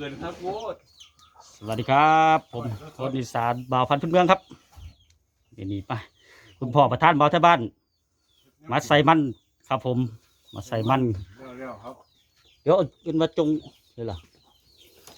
เกินครับโว้ยสวัสดีครับ ผมคนอีสานบ่าวพันธุ์พื้นเมืองครับเดี๋ยวนี้ไปคุณพ่อประธานบ่าวท่าบ้าน มาใส่มันครับ ผม มาใส่มันเร็วๆครับเดี๋ยวเอาขึ้นมาจงเลยล่ะ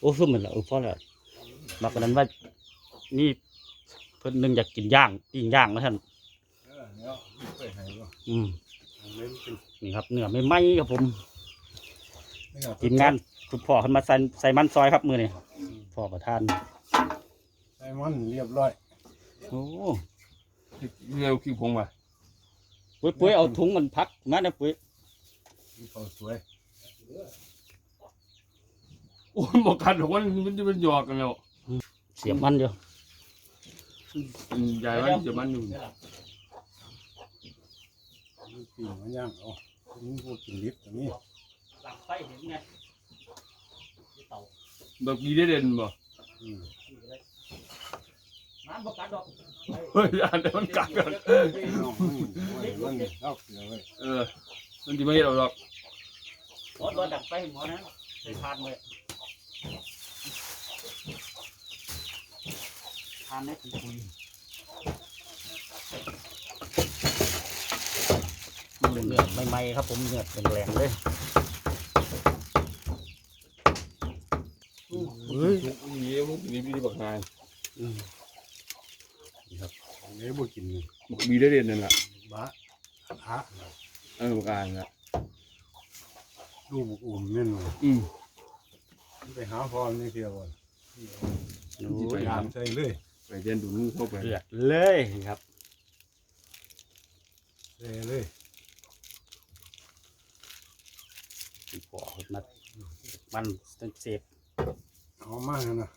โอ้ซุ่มเหมือนละเออพอแล้วมากันนั้นว่านี่เพิ่นหนึงอยากกินย่างปิ้งย่างนะท่านเออเดี๋ยวไปให้ก่อนอืมเล่นเป็นนี่ครับเนื้อไม่ไหมครับผมนี่ครับทีมงาน คุณพ่อเพิ่นมาใส่ใส่มันซอยครับมือนี่พ่อประธานไซมอนเรียบร้อยโอ้เร็วคิวพงว่ะปุ้ยปุ้ยเอาถุงมันพักมาเนี่ยปุ้ยมีเขาสวยโอ้ยบอกกันหรอกว่ามันจะเป็นหยอกกันแล้วเสียบมันอยู่อืมใหญ่ว่าจะมันอยู่มีปีกมันย่างเอามีพวกกินลิฟต์ตรงนี้หลังไฟเห็นไงเต่า แบบกีได้เด่นบ่น้ำบกัดดอกเฮ้ยอันเดียวมันกัดกันเออมันจะไม่เห็นหรอกหมอโดนดับไฟหมอนะใส่ทานเลยทานได้คุยคุยเนื้อใหม่ๆครับผมเนื้อแรงๆเลย เฮ้ยนี่พวกนี้พี่บอกงาน อืม อันนี้บ่ กินนี่บอกบีได้เด่นนั่นแหละบะพระเออบอกงานละลูกอุ่มนี่นเลยอืมไปหาพ่อนี่เที่ยวก่อนโอ้ไปยยามใส่เลยไปเด่นดูนู่นเข้าไปเลือดเลยครับใส่เลยปอกมามันตั้งเสียบเอามานะ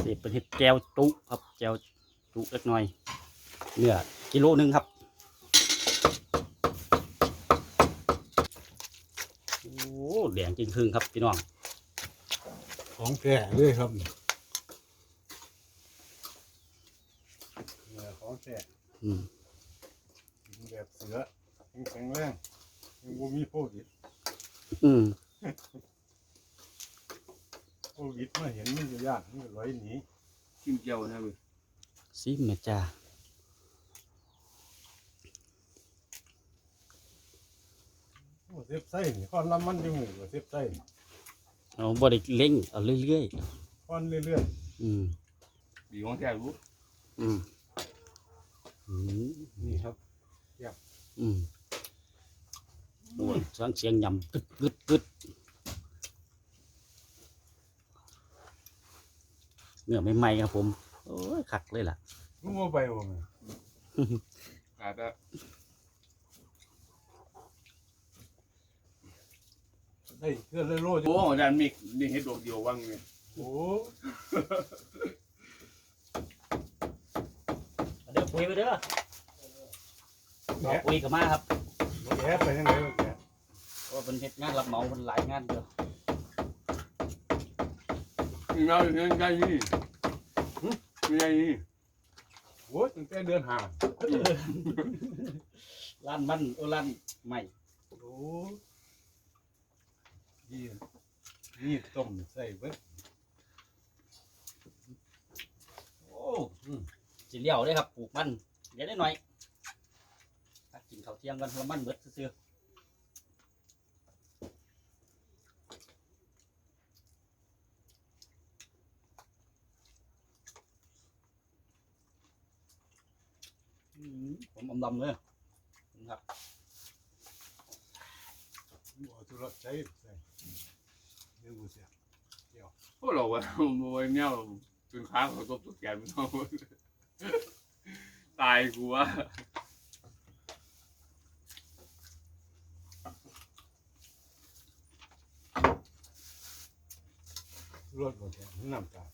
เสียบเป็นเห็ดแก้วจุครับแก้วจุเล็กน้อย เนื้อกิโลหนึงครับโอ้แดงจริงคึงครับพี่น้องของแก่เลยครับเนี่ยของแก่อืมกินแบบเสือแข็งแรงยังบ่มีโควิดอืมโค วิดมาเห็นมันจะยากมันก็ลอยหนีชิมเจียวนะเว้ยซิมแม่จ้าโอ้เสียบไส้นี่ค้อนลำมันอยู่หมู่ก็เสียบไส้นี่เอาบริเล่งเอาเรื่อยค้อนเรื่อยๆ อืมบีของแท้รู้อืมอืมๆนี่ครับอืมโอ้ยฟังเสียงยำกึดกึดกึด เนื้อใหม่ๆครับผมโอ้ยคักเลยล่ะรู้ว่าไปบ่แม่ขาดอะได้เพื่อนเลยโลดโอ้อาจารย์มิกนี่เห็ดดอกเดียวว่างเนี่ยโอ้เดี๋ยวคุยไปเด้อบอกคุยกับมาครับแกะไปทางไหนวะแกะเพราะว่าเป็นเฮ็ดงานรับเหมาเป็นหลายงานเดียว มีมาเป็นยังไงนี่มีไงนี่โอ้ยตั้งแต่เดือนหาร้านมันโอ้ร้านใหม่โอ้ยี่นี่ต้มใส่เบิดโอ้สิเลี้ยวได้ครับปลูกมันเดี๋ยวได้หน่อยกินข้าวเที่ยงกันเพราะมันเบิดซื่อ ผมอมดำเลยครับบ่ทุรใช้ใส่เดี๋ยวกูเสียพวกเราอะโมยเนี่ยเป็นค้างเขาตบตุกแกนมันเอาตายกูวะรถบ่แกะน้ำตาล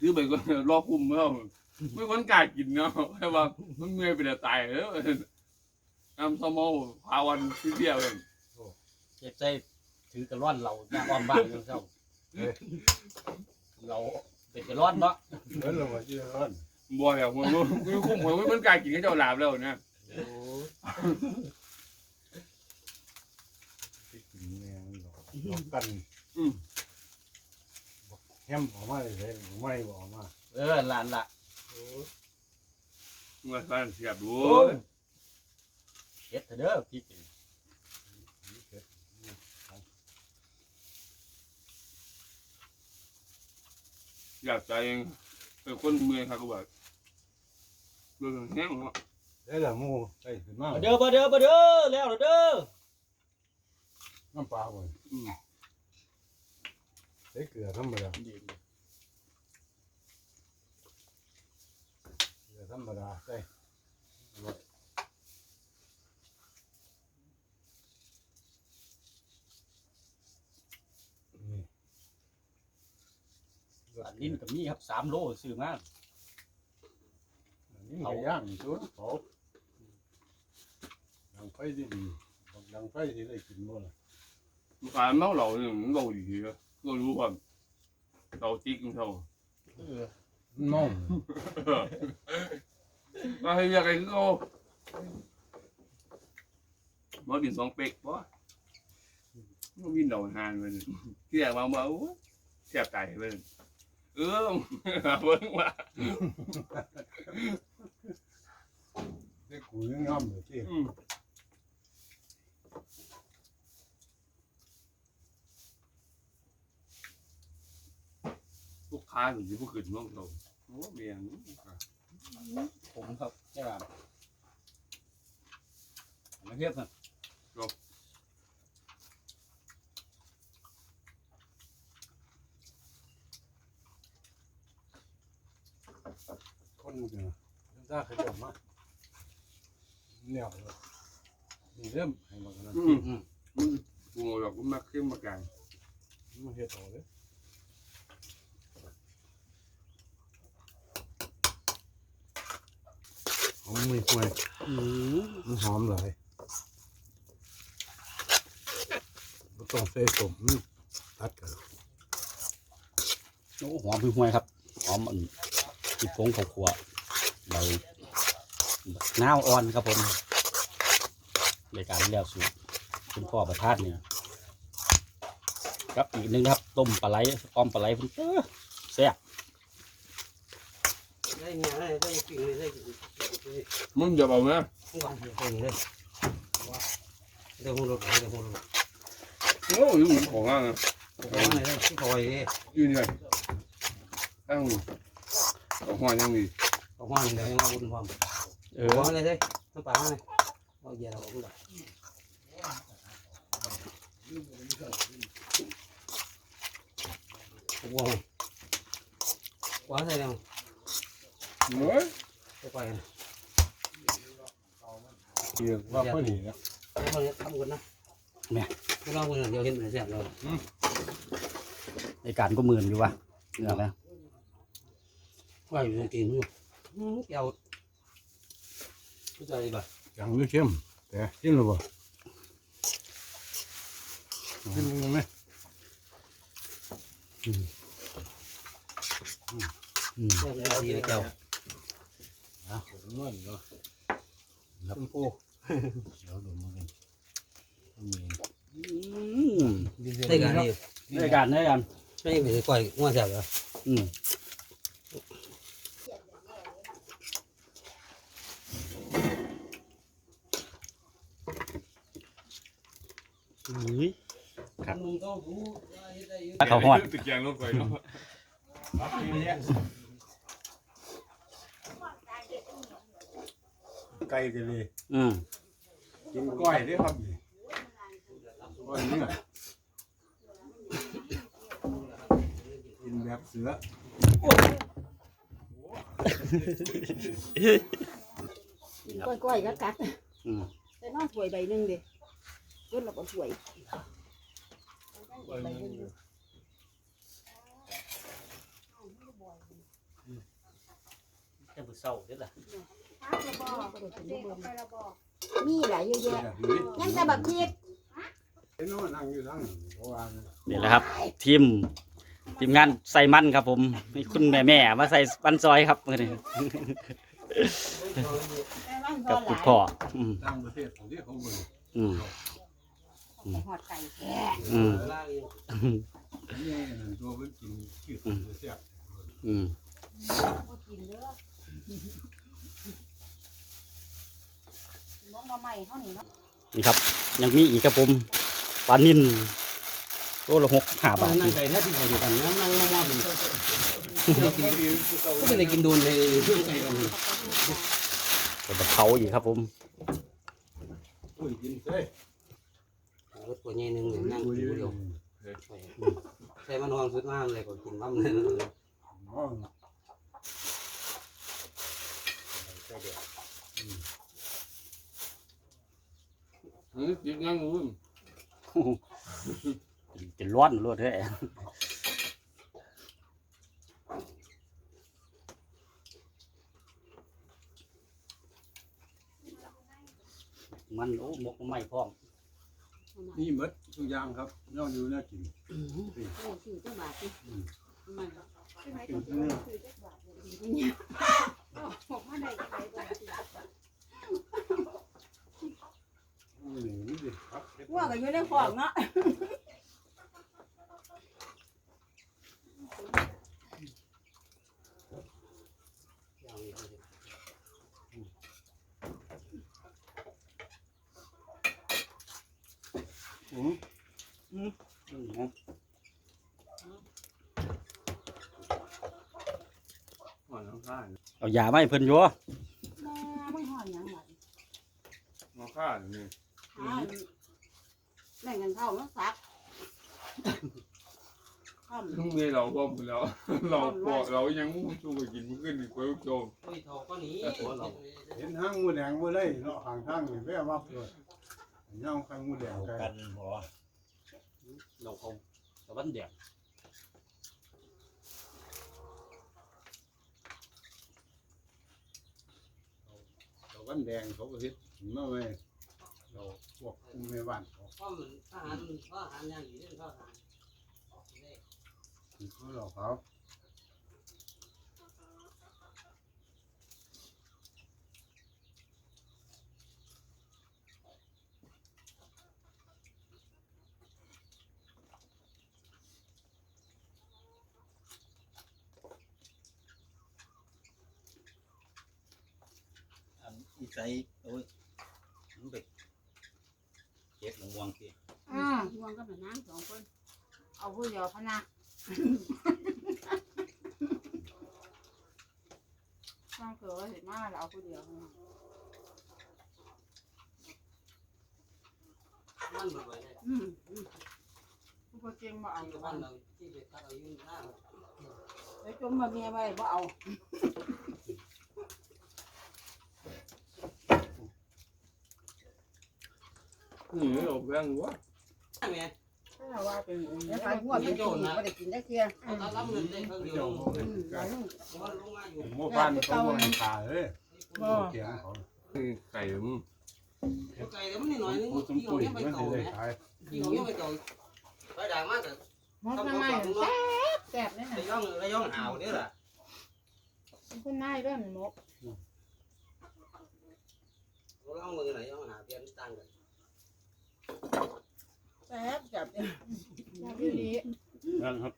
ซื้อไปก็รอคุมเมื่อไม่คนกล้ากินเนาะแค่ว่ามันเมื่อยไปแต่ตายแล้วน้ำสมอพาวันที่เดียวเลยเก็บใส่ถือกระร่อนเราหน้าอ้อมบ้านเราเจ้าเราเป็นกระร้อนเนาะเหมือนเราว่าชื่อร้อนบัวแล้วมันมันคุ้มหัวมันกลายกินก็เจ้าหลาบแล้วเนี่ยโอ้ที่กินแมงหรอกหลอกกัน อืม แฮมออกมาเลยเลยไม่บอกออกมาเออหลานละเมื่อกันเสียบดูเฮ็ดเถอะเด้อพริกนี่อยากใจเองเป็นคนเมืองครับกูบอกเรื่องแห้งเนาะได้ละหมูใส่ขึ้นมามาเด้อมาเด้อมาเด้อแล้วเด้อน้ำปลาบ่อืม ใส่เกลือธรรมดาเกลือธรรมดาใส่นี่อันนี้ก็มีครับสามโลซื้อมาอันนี้ไก่ย่างชุดเขาดังไฟดีดีบอกดังไฟที่ได้กินบ่ล่ะขายเมาเหล่าเนี่ยมันเราดีๆเรารู้ความเราติ๊กของเขาน้องมาให้เรียกไอ้คือเขามาบินสองเป็กปะมาบินเดาหานเลยที่แรกมาว่าโอ้เสียบใจเลยเออเบิ่งว่าได้กูยังงามเลยที่ อืมลูกค้าถึงที่พวกขึ้นน้องเราโอ้เมียงผมครับใช่ป่ะมาเทียบกันคนเดียวถ้าเขาจะมาเนี่ยเลยนี่เริ่มให้มากันนะอืมอืมมึงกูงอกกูมักขึ้นมากลางมันเฮ็ดต่อเลย หอมมือห่วยอืมมันหอมหลายบ่ต้องใส่สมมันตัดกันโอ้หอมห่วยๆครับ หอมอันที่ผงข้าวคั่วใบนาวอ่อนครับผมในการเลี้ยวสูตรคุณพ่อประทานเนี่ยครับอีกหนึ่งนะครับ ต้มปลาไหลอ้อมปลาไหลเพิ่นเออแซ่บได้เนี่ยได้ได้ปิ้งเลยได้ได้ มึงจะเอาไหมวางได้เลยได้หัวรถได้หัวรถโอ้ยมึงของอะวางได้ที่คอยเลยยืนไงตั้งเอาหัวยังดีเอาวางได้วางบนความเออวางเลยได้น้ำปลาเลยเอาเยอะเราก็ได้วางวางใส่แล้วเฮ้ยไปไปกัน เกี่ยวว่าพอดีนะเอาเลยทำกันนะไม่ต้องกันเดี๋ยวเห็นเป็นเสียเราในการก็หมื่นอยู่วะเหนื้อแล้วว่าอยู่กินอยู่เกี่ยวเข้าใจป่ะจังหรือเข้มแต่กินหรือเปล่ากินมั้ยไหมอืมเกี่ยวดีเลยเกี่ยวนะผมนวลเนาะคุณครูเดี๋ยวดูมันกันมีอืมได้กันดีในการในการไม่เป็นก่อยงัวแซ่บเหรออืมอุ้ยครับมึงต้องรู้ถ้าเขาหอดตึกยางรถไฟเนาะไก่กันเลยอืม กินก้อยได้ครับก้อยเนื้อกินแบบเสือก้อยๆก็กัดอืมแต่น้องถวยใบหนึ่งดิเกินเราก็ถวยจะบุเศร้าเด้อล่ะ มีหลายเยอะแยะแบบนี้ยังแต่บักพริกเห็นว่านั่งอยู่ทั้งเพราะว่านี่แหละครับ ทีมทีมงานใส่มันครับ ผมมีคุณแม่แม่ๆมาใส่มันซอยครับมื้อนี้กับคุณพ่ออืมต่างประเทศของที่เขาเมืองอืมไปหอดไก่แท้อืมล่างอีกนี่นั่นตัวเพิ่นกินขี้เสียอืมบ่กิ นเด้อน้องมาใหม่เท่านี้เนาะนี่ครับ ยังมีอีกครับผมปลานิ่นโลละหกห้าบาทนั่งไก่แท้ที่เขาอยู่กันนั่งนั่งมองๆก็ไม่ได้กินโดนเลยเพื่อนไก่กันเป็นตะเผาอีกครับผมอุ้ยกินเส้รถตัวใหญ่หนึ่งนั่งอุ้ยอยู่เดียวใส่มันนอนสุดมากเลยก็กินบ้ำเลยน้อ งเฮ้ยกินยังงูจะร้อนรวดแท้มันโอ้หมกไม่พร้อมนี่หมดทุกอย่างครับน้องอยู่น่ากินโอ้ซื้อเจ้าบาทสิมันใช่ไหมกิต้อนงที่ซื้อนี่เจ้าบาทเนี่ยบอกมาได้ยังไงบ่สินี่ ดิครับว่าก็อยู่ในของเนาะอืมอ่อนน้ำข้าเอายาไม่เพิ่นอยัวมาไม่หอดหยังหรอกน้ำข้านี่หา แม่งกันเข้ามาซักข้ามลุงเลยเราพร้อมแล้ว เราบอกเรายังมุ่งสู้ไปกินมันขึ้นอีกเพิ่มโจมโอ้ยทอก็หนีเห็นห้างงูแดงบ่ได้เนาะห่างทางนี่แว่วับเลยย่างข้างงูแดงไกลกันบ่เราคงตะวันแดงเราวันแดงเขาก็เฮ็ดมาไว้เรา พวกคุมแม่บ้านเขาพ่อมันทหารพ่อทหารยังอยู่เรื่องพ่อทหารเขาเราเขาอันอีไซโอ้ยมันไปเก็บหลงวงสิ อื ก็เป็นน้ำสองคน เอาผู้เดียวพะนะฟังเกิดว่าเห็นมาแล้วเอาผู้เดียวพะนะมันบ่อยเลยอืมอืมผู้คนเก่งมาเอาที่อยู่บ้าบ้านนเราที่ไปตัดเอาอยู่หน้าแล้วจมมาเมียไว้บ่เอา นี่เราแบ่งวะ แม่ถ้าว่าเป็นแล้วไปหัวมันกินบ่ได้กินได้เทียเขาตัดรับเงินได้เขาเดียวเจ้าเขาอืเป็นมไก่แล้วว่าลงมาอยู่หมู่บ้านเขาบ่ให้ขาเลยเถียงเขาไก่มึงไก่แล้วมันหน่อยนึงผู้สมที่ปุ๋เขายยังไปมันเก่าสิได้เนี่ยขายที่เขายังไปเก่าไปด่างมากแต่มองทำทำไมไมแซ่บแซ่บเลยระนะย่องระย่องหาวเนี่ยล่ะคุณนายเรื่องหมกระย่องมือไหนย่องหาเพียนตั้งกัน แซ่บจับเนี่ยแซ่บอยู่ดีนั่นครับ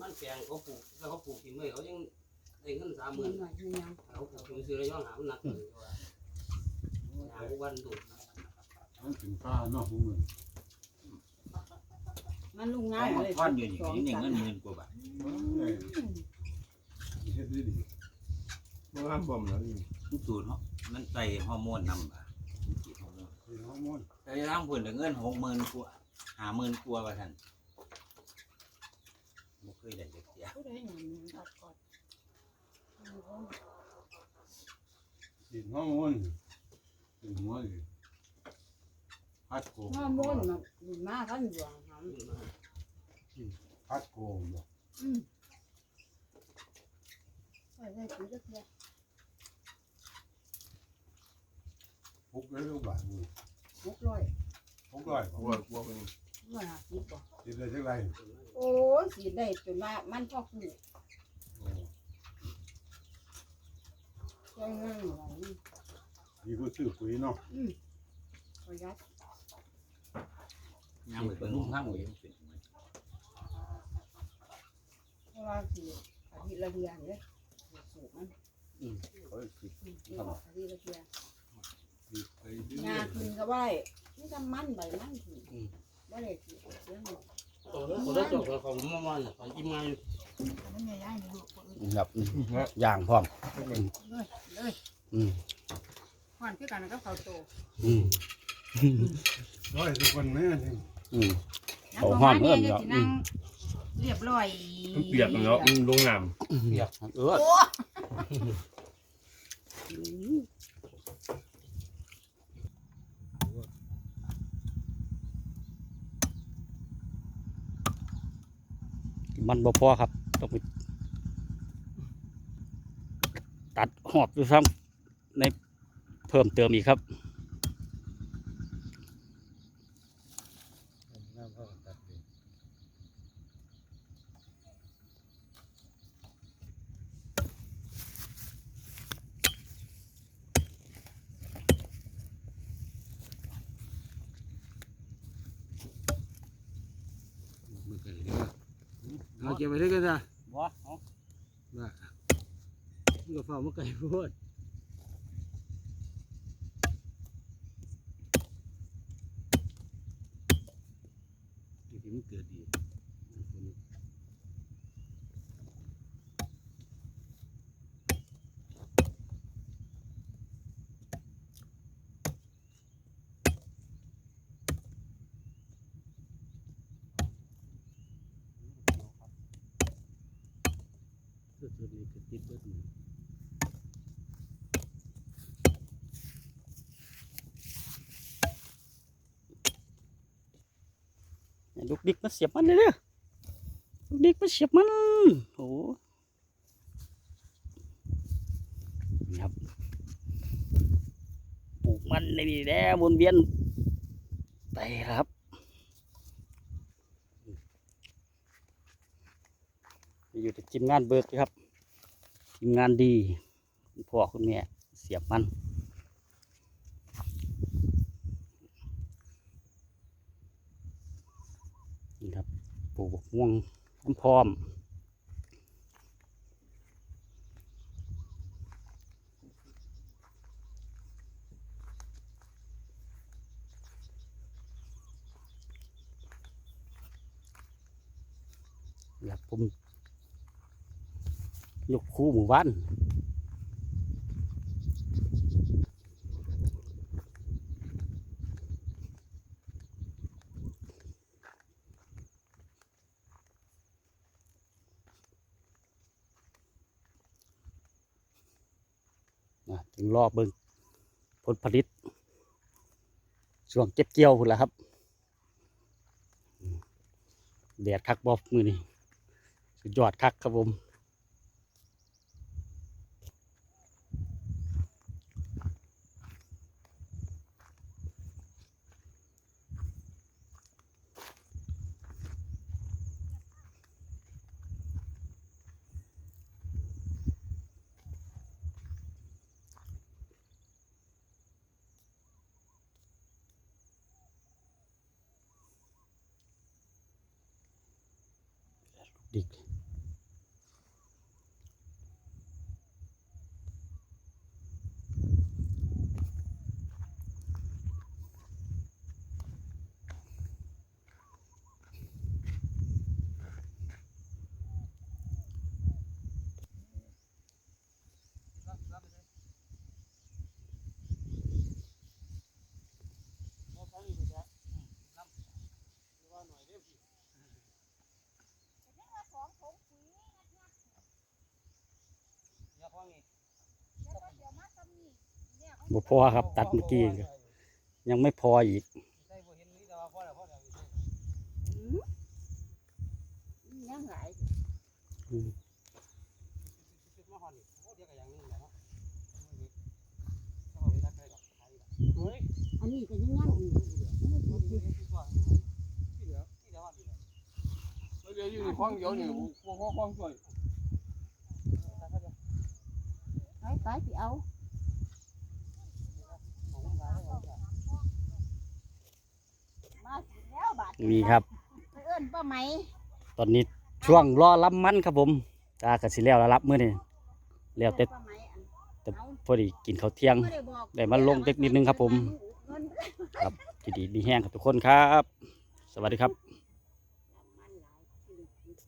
มันแปลงเขาปลูกแล้วเขาปลูกกินเลยเขายัง ได้เงินสามหมื่เงินนหน่อยเงินยังเขาปลูกกินซื้อระย่องหามันหนักเลยว่าหาวันดูมันถึงฟ้าเนาะมึงมันลุงเอาง่ายมาเลยทอดอยู่นี่ก็ยังได้เงินหมื่นกว่าบาทเฮ็ดได้ดีมึงห้ามบ่มแล้วนี่ทุกสูตรเนาะมันใส่ฮอร์โมนนำบ่ะมันกินฮอร์โมนเป็นฮอร์โมนแต่ร่างผลเงินหกหมื่นกว่าหาหมื่นกว่าว่าท่านบ่เคยได้จักเสียผู้ใดหยังกอ ดกอดกินฮอร์โมนถึงหัวเลยพัดโกงฮอร์โมนมันมันมากันอยู่หางพัดโกงบ่อืมไปได้ซื้อจักเทื่อพุกเลยลูกบาทนี่หกร้อยพุกร้อยบ่กลัวกลัวเป็นร้อยห้าสิบบ่กินได้จังไรโอ้ยสิได้จนว่ามันพอคือ โอ้ ใจง่ายหน่อยดีกว่าซื้อปุ๋ยเนาะอืมประหยัดย่างไปเป็นลุ่มข้างหมดเลยเพราะว่าสิอาทิตย์ละเดือนเด้สูบมันเฮ้ยสิอืมสูบอาทิตย์ละเดือนไปซื้อยาขึ้นก็บ่ได้นี่ทำมันใบมันขึ้นบ่ได้สิเสียงหมด โอ้โหคนละตัวของมันมันของอิ่มมาอยู่มันไม่ย้ายนี่ลูกบ่อื่นครับอืมย่างพร้อมเลยเลยอืมหวานคือกันกับข้าวโตอืมร้อยทุกคนแม่นี่อืมยังเอาบ่หอมามเพิ่เนี่ยมจะเนาะสินั่งเรียบร้อยมันเปียกกันแล้วลงน้เออโอ้ มันบ่พอครับ ต้องไปตัดหอบดูซ้ำในเพิ่มเติมอีกครับ น้ำเขาก็ตัดเอง มือกันเลยเอาเก็บไว้ด้วยกันจ้ะ บ่เอา น่ะมันก็เฝ้ามันไก่ พูดนี่ที่มันเกิดดีๆนี่คือติดเบิดมือ ลูกดิกมาเสียบมันเลยเด้อลูกดิกมาเสียบมันโอ้นี่ครับปลูกมันในนี่แหละวนเวียนไปครับอยู่ที่ทีมงานเบิร์กครับทีมงานดีคุณพ่อคุณแม่เสียบมันครับป ลูกบักม่วงน้ำพร้อมครับผมยกคู่หมู่บ้าน อเบิ่งผลผลิตช่วงเก็บเกี่ยวพุ่นละครับแดดคักบอบมือนี่สุดยอดคักครับผม ดิ บ่พอครับ ตัดเมื่อกี้ยังไม่พออีกยังหลายอันนี้ก็ยังยังอีกเดี๋ยวอยู่ในห้องเดี๋ยวนี่ห้องห้องช่วยไปไปไปเอา มาสิ แล้วบาดนี่ครับ ไปเอิ้นป้าไหมตอนนี้ช่วงรอรับมันครับผมตากระสิแล้วแล้วรับมื้อนี้แล้วแต่ป้าไหมอันแต่พอดีกินข้าวเที่ยง บ่ได้บอกได้มาลงเทคนิคนึงครับผม เงินยินดีดีแห้งกับทุกคนครับ สวัสดีครับ